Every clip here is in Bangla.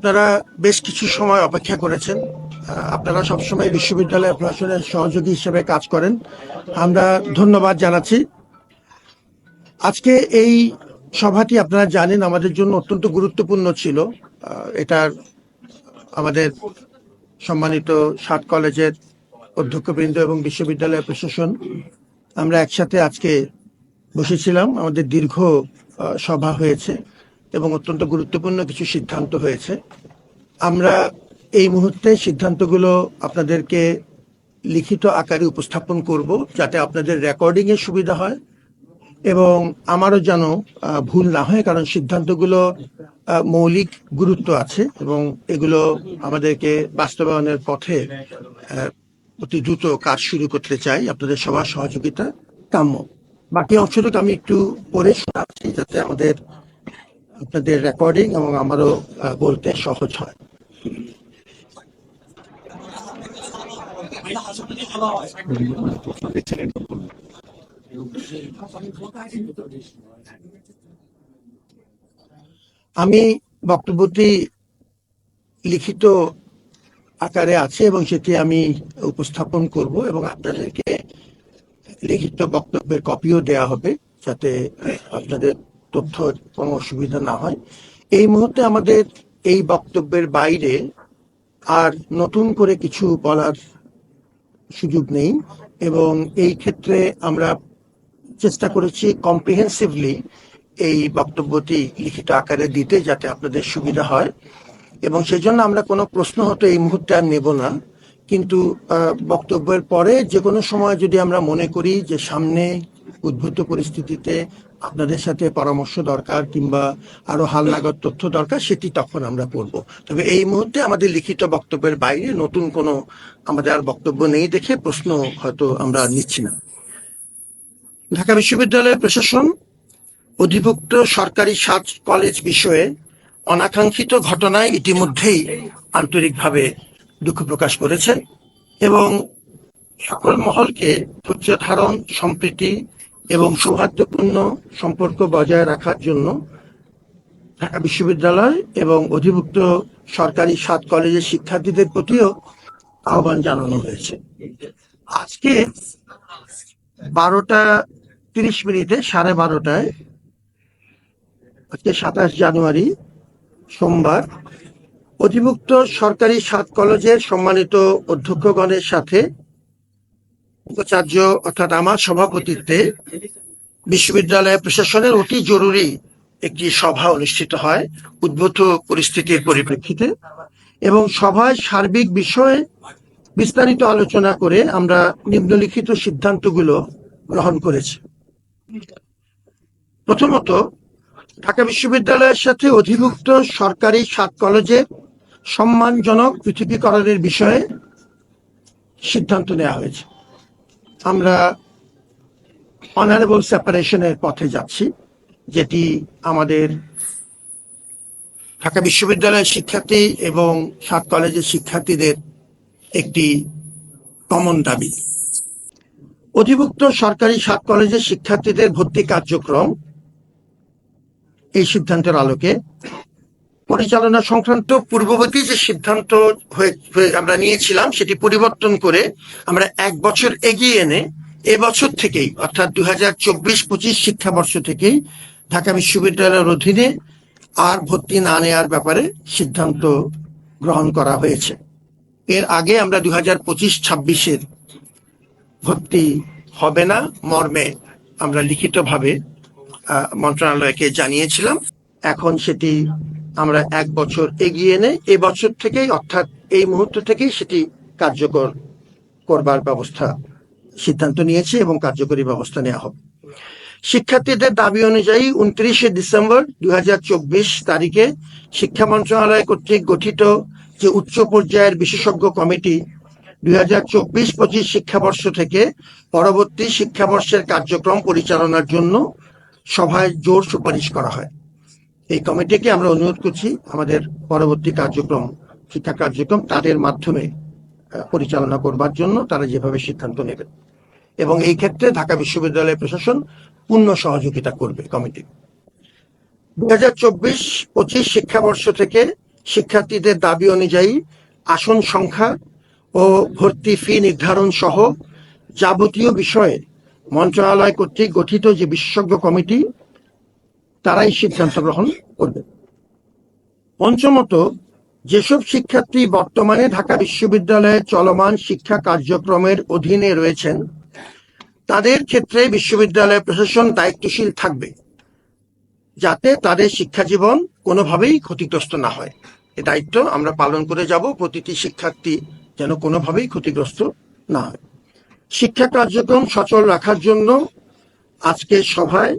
আপনারা বেশ কিছু সময় অপেক্ষা করেছেন। আপনারা সবসময় বিশ্ববিদ্যালয় প্রশাসনের সহযোগী হিসেবে কাজ করেন। আমরা ধন্যবাদ জানাচ্ছি। আজকে এই সভাটি আপনারা জানেন, আমাদের জন্য অত্যন্ত গুরুত্বপূর্ণ ছিল। এটার আমাদের সম্মানিত সাত কলেজের অধ্যক্ষবৃন্দ এবং বিশ্ববিদ্যালয় প্রশাসন। আমরা একসাথে আজকে বসেছিলাম। আমাদের দীর্ঘ সভা হয়েছে। এবং অত্যন্ত গুরুত্বপূর্ণ কিছু সিদ্ধান্ত হয়েছে। আমরা এই মুহূর্তে সিদ্ধান্তগুলো আপনাদেরকে লিখিত আকারে উপস্থাপন করব যাতে আপনাদের রেকর্ডিং এর সুবিধা হয় এবং আমারও যেন ভুল না হয়, কারণ সিদ্ধান্তগুলো মৌলিক গুরুত্ব আছে এবং এগুলো আমাদেরকে বাস্তবায়নের পথে অতি দ্রুত কাজ শুরু করতে চাই আপনাদের সবার সহযোগিতা কাম্য। বাকি অংশটুকু আমি একটু পড়ে শোনাচ্ছি যাতে আমাদের আপনাদের রেকর্ডিং এবং আমারও বলতে সহজ হয়। আমি বক্তব্যটি লিখিত আকারে আছে এবং সেটি আমি উপস্থাপন করব এবং আপনাদেরকে লিখিত বক্তব্যের কপিও দেয়া হবে যাতে আপনাদের তথ্য কোনো অসুবিধা না হয়। এই মুহূর্তে আমাদের এই বক্তব্যের বাইরে আর নতুন করে কিছু বলার সুযোগ নেই এবং এই ক্ষেত্রে আমরা চেষ্টা করেছি কম্প্রিহেন্সিভলি এই বক্তব্যটি লিখিত আকারে দিতে যাতে আপনাদের সুবিধা হয়। এবং সেজন্য আমরা কোনো প্রশ্ন হয়তো এই মুহূর্তে আর নেব না। কিন্তু বক্তব্যের পরে যে কোনো সময় যদি আমরা মনে করি যে সামনে উদ্ভূত পরিস্থিতিতে আপনাদের সাথে পরামর্শ দরকার কিংবা আরও হাল লাগার তথ্য দরকার, সেটি তখন আমরা পড়ব। তবে এই মুহূর্তে আমাদের লিখিত বক্তব্যের বাইরে নতুন কোনো আমাদের আর বক্তব্য নেই দেখে প্রশ্ন হয়তো আমরা নিচ্ছি না। ঢাকা বিশ্ববিদ্যালয়ের প্রশাসন, অধিভুক্ত সরকারি সাত কলেজ বিষয়ে অনাকাঙ্ক্ষিত ঘটনায় ইতিমধ্যেই আন্তরিকভাবে দুঃখ প্রকাশ করেছে এবং সকল মহলকে ধারণ সম্প্রীতি এবং সৌহার্দ্যপূর্ণ সম্পর্ক বজায় রাখার জন্য ঢাকা বিশ্ববিদ্যালয় এবং অধিভুক্ত সরকারি সাত কলেজের শিক্ষার্থীদের প্রতিও আহ্বান জানানো হয়েছে। আজকে বারোটা তিরিশ মিনিটে, সাড়ে বারোটায়, আজকে সাতাশ জানুয়ারি, সোমবার, অধিভুক্ত সরকারি সাত কলেজের সম্মানিত অধ্যক্ষগণের সাথে উপাচার্য অর্থাৎ আমার সভাপতিত্বে বিশ্ববিদ্যালয় প্রশাসনের অতি জরুরি একটি সভা অনুষ্ঠিত হয় উদ্ভূত পরিস্থিতির পরিপ্রেক্ষিতে এবং সভায় সার্বিক বিষয়ে বিস্তারিত আলোচনা করে আমরা নিম্নলিখিত সিদ্ধান্তগুলো গ্রহণ করেছি। প্রথমত, ঢাকা বিশ্ববিদ্যালয়ের সাথে অধিভুক্ত সরকারি সাত কলেজে সম্মানজনক পৃথিবীকরণের বিষয়ে সিদ্ধান্ত নেওয়া হয়েছে। আমরা অনারেবল সেপারেশনের পথে যাচ্ছি, যেটি আমাদের ঢাকা বিশ্ববিদ্যালয়ের শিক্ষার্থী এবং সাত কলেজের শিক্ষার্থীদের একটি কমন দাবি। অধিভুক্ত সরকারি সাত কলেজের শিক্ষার্থীদের ভর্তি কার্যক্রম এই সিদ্ধান্তের আলোকে পরিচালনা সংক্রান্ত পূর্ববর্তী যে সিদ্ধান্ত হয়ে আমরা নিয়েছিলাম, সেটি পরিবর্তন করে আমরা এক বছর এগিয়ে এনে এবছর থেকেই, অর্থাৎ দুই হাজার চব্বিশ পঁচিশ শিক্ষাবর্ষ থেকেই ঢাকা বিশ্ববিদ্যালয়ের অধীনে আর ভর্তি না নেওয়ার ব্যাপারে সিদ্ধান্ত গ্রহণ করা হয়েছে। এর আগে আমরা দুই হাজার পঁচিশ ছাব্বিশের ভর্তি হবে না, মর্মে আমরা লিখিতভাবে মন্ত্রণালয়কে জানিয়েছিলাম। এখন সেটি আমরা এক বছর এগিয়ে এনে এই বছর থেকেই, অর্থাৎ এই মুহূর্ত থেকেই সেটি কার্যকর করবার ব্যবস্থা, সিদ্ধান্ত নিয়েছে এবং কার্যকরী ব্যবস্থা নেওয়া হবে। শিক্ষার্থীদের দাবি অনুযায়ী উনত্রিশে ডিসেম্বর দু হাজার চব্বিশ তারিখে শিক্ষা মন্ত্রণালয় কর্তৃক গঠিত যে উচ্চ পর্যায়ের বিশেষজ্ঞ কমিটি দুই হাজার চব্বিশ পঁচিশ শিক্ষাবর্ষ থেকে পরবর্তী শিক্ষাবর্ষের কার্যক্রম পরিচালনার জন্য সভায় জোর সুপারিশ করা হয়। এই কমিটিকে আমরা অনুরোধ করছি আমাদের পরবর্তী কার্যক্রম, শিক্ষা কার্যক্রম তাদের মাধ্যমে পরিচালনা করবার জন্য তারা যেভাবে সিদ্ধান্ত নেবেন এবং এই ক্ষেত্রে ঢাকা বিশ্ববিদ্যালয় প্রশাসন পূর্ণ সহযোগিতা করবে কমিটি। দু হাজার চব্বিশ পঁচিশ শিক্ষাবর্ষ থেকে শিক্ষার্থীদের দাবি অনুযায়ী আসন সংখ্যা ও ভর্তি ফি নির্ধারণ সহ যাবতীয় বিষয়ে মন্ত্রণালয় কর্তৃক গঠিত যে বিশেষজ্ঞ কমিটি তারাই সিদ্ধান্ত গ্রহণ করবে। পঞ্চমত, যেসব শিক্ষার্থী বর্তমানে ঢাকা বিশ্ববিদ্যালয়ে চলমান শিক্ষা কার্যক্রমের অধীনে রয়েছেন, তাদের ক্ষেত্রে বিশ্ববিদ্যালয় প্রশাসন দায়িত্বশীল থাকবে, যাতে তাদের শিক্ষা জীবন কোনোভাবেই ক্ষতিগ্রস্ত না হয়। এ দায়িত্ব আমরা পালন করে যাব, প্রতিটি শিক্ষার্থী যেন কোনোভাবেই ক্ষতিগ্রস্ত না হয়। শিক্ষা কার্যক্রম সচল রাখার জন্য আজকের সভায়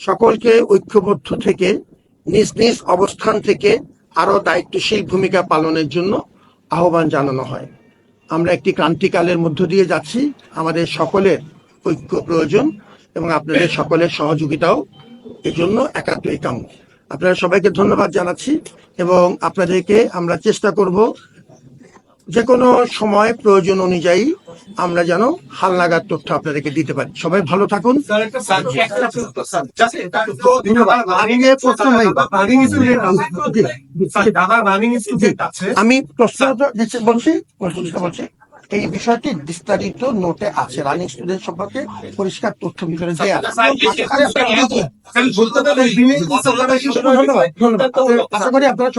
সকলকে ঐক্যবদ্ধ থেকে, নিজ নিজ অবস্থান থেকে আরও দায়িত্বশীল ভূমিকা পালনের জন্য আহ্বান জানানো হয়। আমরা একটি ক্রান্তিকালের মধ্য দিয়ে যাচ্ছি। আমাদের সকলের ঐক্য প্রয়োজন এবং আপনাদের সকলের সহযোগিতাও এর জন্য একাত্মই কাম্য আপনারা সবাইকে ধন্যবাদ জানাচ্ছি এবং আপনাদেরকে আমরা চেষ্টা করব যে কোনো সময় প্রয়োজন অনুযায়ী আমরা যেন হালনাগাদ তথ্য আপনাদেরকে দিতে পারি সবাই ভালো থাকুন। আমি প্রশ্ন বলছি বলছি এই বিষয়টি বিস্তারিত নোটে আছে রানিং স্টুডেন্ট সম্পর্কে পরিষ্কার তথ্য ভিতরে দেয়া আশা করি আপনারা।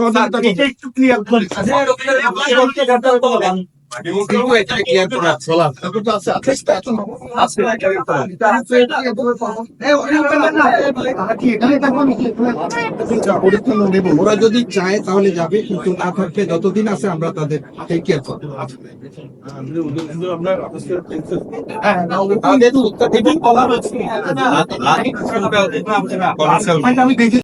ওরা যদি চায় তাহলে যাবে কিন্তু না থাকলে যতদিন আছে আমরা তাদের টেক কেয়ার করব আমি দেখি